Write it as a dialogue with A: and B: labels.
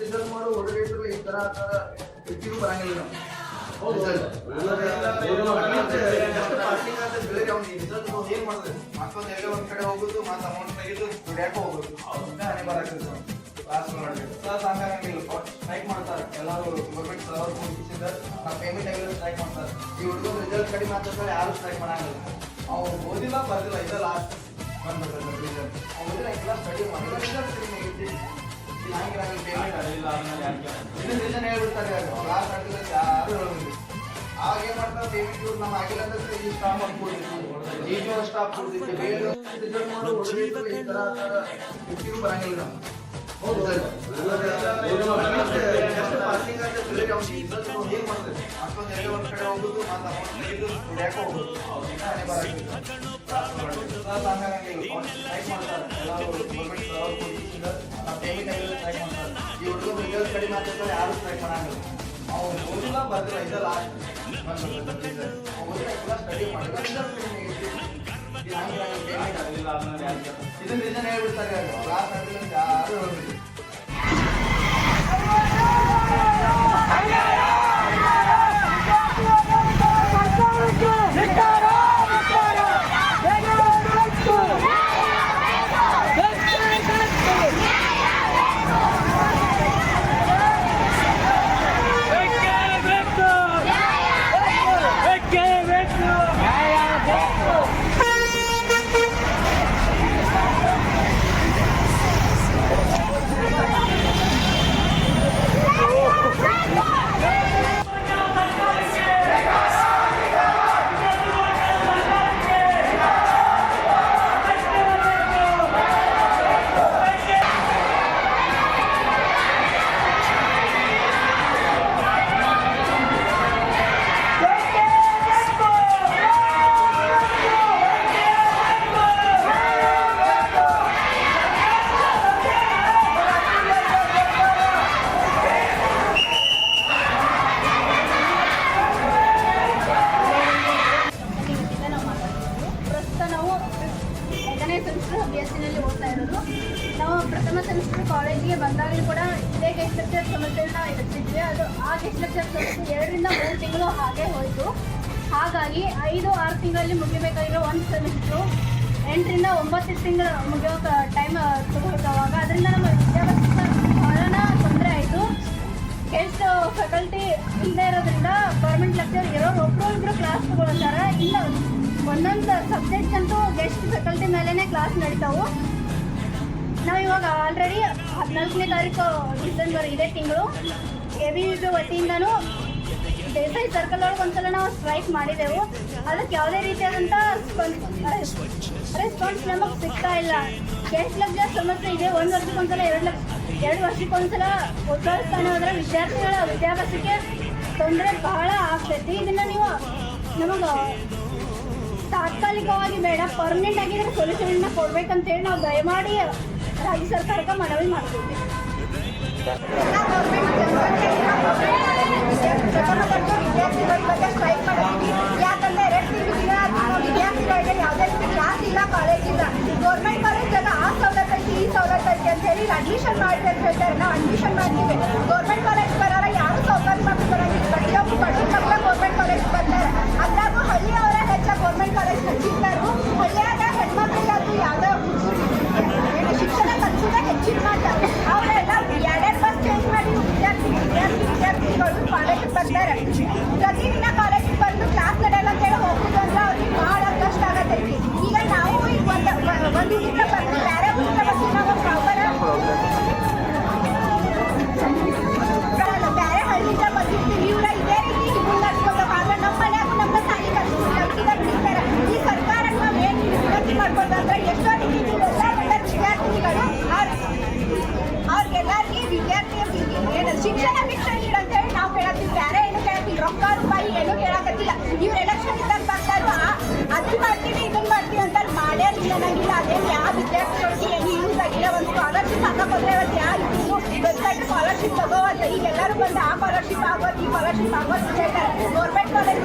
A: Result ಮಾಡೋ ಹುಡುಗರು ಈ ತರ ವ್ಯಕ್ತಿಗಳು ಬರಂಗಿಲ್ಲ ನಾವು. ಪಾಸಿಂಗ್ ಅಂತ ಬೆಳಿಗ್ಗೆ ಅವ್ನು ನೋಡಿ ಏನ್ ಮಾಡಿದ್ರೆ ಮತ್ತೊಂದು ಎಲ್ಲೇ ಒಂದ್ ಕಡೆ ಹೋಗುದು ಮತ್ತೆ ಅಮೌಂಟ್ ತೆಗೆದು ದುಡಿಯಾಕ ಹೋಗುದು. ಹಣೆ ಬರಾಕತ್ತು ಕ್ಲಾಸ್ ಮಾಡ್ಬೇಕು ಕ್ಲಾಸ್ ಹಂಗಾಗಿಲ್ಲ ಸ್ಟ್ರೈಕ್ ಮಾಡ್ತಾರೆ. ಎಲ್ಲರೂ ಗೌರ್ಮೆಂಟ್ ಸರ್ವರ್ ಮುಗಿಸಿದ ನಾವು ಪೇಮೆಂಟ್ ಆಗಿಲ್ಲ ಸ್ಟ್ರೈಕ್ ಮಾಡ್ತಾರೆ. ಈ ಹುಡುಗರು ರಿಸಲ್ಟ್ ಕಡಿಮೆ ಮಾತಾಡ್ತಾರೆ ಯಾರು ಸ್ಟ್ರೈಕ್ ಮಾಡಂಗಿಲ್ಲ. ಅವ್ನು ಓದಿಲ್ಲ ಬರ್ದಿಲ್ಲ. ಇದೆಲ್ಲ ಲಾಸ್ಟ್ ಬಂದ್ಬಿಡ್ತಾರೆ ರಿಸಲ್ಟ್ ಅವ್ನು ಓದಿಲ್ಲ ಎಲ್ಲ ಸ್ಟಡಿ ಮಾಡಿಲ್ಲ ರಿಸಲ್ಟ್ ಕಡಿಮೆ ಇನ್ನೊಂದು ಹೇಳ್ಬಿಡ್ತಾರೆ ಕ್ಲಾಸ್ ಆಗ ಏನ್ ಮಾಡ್ತಾರೆ ಪೇಮೆಂಟ್ ನಮ್ಮ ಆಗಿಲ್ಲ ಅಂದ್ರೆ ಈ ಸ್ಟಾಪ್ ಮಾಡ್ಕೊಡ್ತೀವಿ ಈ ಸ್ಟಾಪ್ ಬರಂಗಿಲ್ಲ
B: ಹೌದು.
A: ಪಾಸಿಂಗ್ ಅಂತ ಮತ್ತೊಂದು ಎಲ್ಲೇ ಒಂದ್ ಕಡೆ ಮಾಡ್ತಾರೆ ಕಡಿಮೆ ಮಾತಾಡ್ತಾರೆ ಯಾರು ಸ್ಟ್ರೈಕ್ ಮಾಡಂಗಿಲ್ಲ ಅವ್ನು ಓದಿಲ್ಲ ಬರ್ದಿಲ್ಲ ಇದೆ ಲಾಸ್ಟ್ ಸ್ಟಡಿ ಮಾಡಿಲ್ಲ? ಇದನ್ನ ರೀಸನ್ ಹೇಳ್ಬಿಡ್ತಾರೆ ಯಾರು
C: ಐದನೇ ಸೆಮಿಸ್ಟರ್ ಬಿ ಎಸ್ ಸಿನಲ್ಲಿ ಓದ್ತಾ ಇರೋದು. ನಾವು ಪ್ರಥಮ ಸೆಮಿಸ್ಟರ್ ಕಾಲೇಜಿಗೆ ಬಂದಾಗಲೂ ಕೂಡ ಇದೇ ಗೆಸ್ಟ್ ಲೆಕ್ಚರ್ ಸಮಸ್ಯೆಗಳನ್ನ ಎದುರಿಸಿದ್ವಿ. ಅದು ಆ ಗೆಸ್ಟ್ ಲೆಕ್ಚರ್ ಸಮಸ್ಯೆ ಎರಡರಿಂದ ಮೂರು ತಿಂಗಳು ಹಾಗೆ ಹೋಯಿತು. ಹಾಗಾಗಿ ಐದು, ಆರು ತಿಂಗಳಲ್ಲಿ ಮುಗಿಬೇಕಾಗಿರೋ ಒಂದು ಸೆಮಿಸ್ಟ್ರು ಎಂಟರಿಂದ ಒಂಬತ್ತು ತಿಂಗಳು ಮುಗಿಯೋ ಟೈಮ್ ತಗೊಳ್ತಾವಾಗ ಅದರಿಂದ ನಮ್ಮ ವಿದ್ಯಾಭ್ಯಾಸ ಭಾಳನ ತೊಂದರೆ ಆಯಿತು. ಗೆಸ್ಟ್ ಫ್ಯಾಕಲ್ಟಿ ಇಲ್ಲದೆ ಇರೋದ್ರಿಂದ ಗೌರ್ಮೆಂಟ್ ಲೆಕ್ಚರ್ ಇರೋರು ಒಬ್ಬರು ಒಬ್ಬರು ಕ್ಲಾಸ್ ತಗೊಳ್ತಾರೆ ಇಲ್ಲ. ಒಂದೊಂದು ಸಬ್ಜೆಕ್ಟ್ ಅಂತೂ ಗೆಸ್ಟ್ ಫ್ಯಾಕಲ್ಟಿ ಮೇಲೇ ಕ್ಲಾಸ್ ನಡೀತಾವು. ನಾವು ಇವಾಗ ಆಲ್ರೆಡಿ ಹದಿನಾಲ್ಕನೇ ತಾರೀಕು ಡಿಸೆಂಬರ್ ಇದೇ ತಿಂಗಳು. ಎ ಬಿ ವಿ ವತಿಯಿಂದನೂ ದೇಸಾಯಿ ಸರ್ಕಲ್ ಒಳಗೆ ಒಂದ್ಸಲ ನಾವು ಸ್ಟ್ರೈಕ್ ಮಾಡಿದೆವು. ಅದಕ್ಕೆ ಯಾವುದೇ ರೀತಿಯಾದಂಥ ರೆಸ್ಪಾನ್ಸ್ ನಮಗೆ ಸಿಗ್ತಾ ಇಲ್ಲ. ಗೆಸ್ಟ್ ಲಕ್ಷ ಸಮಸ್ಯೆ ಇದೆ. ಒಂದು ವರ್ಷಕ್ಕೊಂದ್ಸಲ ಎರಡು ಲಕ್ಷ, ಎರಡು ವರ್ಷಕ್ಕೊಂದ್ಸಲ ಉದ್ಭವಿಸ್ತಾನೆ ಹೋದ್ರೆ ವಿದ್ಯಾರ್ಥಿಗಳ ವಿದ್ಯಾಭ್ಯಾಸಕ್ಕೆ ತೊಂದರೆ ಬಹಳ ಆಗ್ತೈತಿ. ಇದನ್ನ ನೀವು ನಮಗೆ ತಾತ್ಕಾಲಿಕವಾಗಿ ಬೇಡ ಪರ್ಮನೆಂಟ್ ಆಗಿ ಸೊಲ್ಯೂಷನ್ ಕೊಡ್ಬೇಕಂತೇಳಿ ನಾವು ದಯಮಾಡಿ ರಾಜ್ಯ ಸರ್ಕಾರಕ್ಕೆ ಮನವಿ ಮಾಡ್ತೀವಿ.
D: ವಿದ್ಯಾರ್ಥಿಗಳ ಬಗ್ಗೆ ಸ್ಟ್ರೈಕ್ ಮಾಡಿದ್ವಿ ಯಾಕಂದ್ರೆ ಎರಡು ತಿಂಗಳು ದಿನ ಇಲ್ಲ ಕಾಲೇಜ್ ಇಲ್ಲ ಗೌರ್ಮೆಂಟ್ ಕಾಲೇಜಾಗ ಆ ಸೌಲಭ್ಯ ಈ ಸೌಲಭ್ಯ ಅಂತ ಹೇಳಿ ಅಡ್ಮಿಷನ್ ಮಾಡಿ ಅಂತ ಹೇಳ್ತಾರೆ. ನಾವು ಅಡ್ಮಿಷನ್ ಮಾಡ್ತೀವಿ. ಗೌರ್ಮೆಂಟ್ ಎಲ್ಲರೂ ಬಂದು ಆ ಸ್ಕಾಲರ್ಶಿಪ್ ಆಗೋದು ಈ ಸ್ಕಾಲರ್ಶಿಪ್ ಆಗೋದು ಅಂತ ಹೇಳ್ತಾರೆ ಗೌರ್ಮೆಂಟ್ ಕಾಲೇಜ್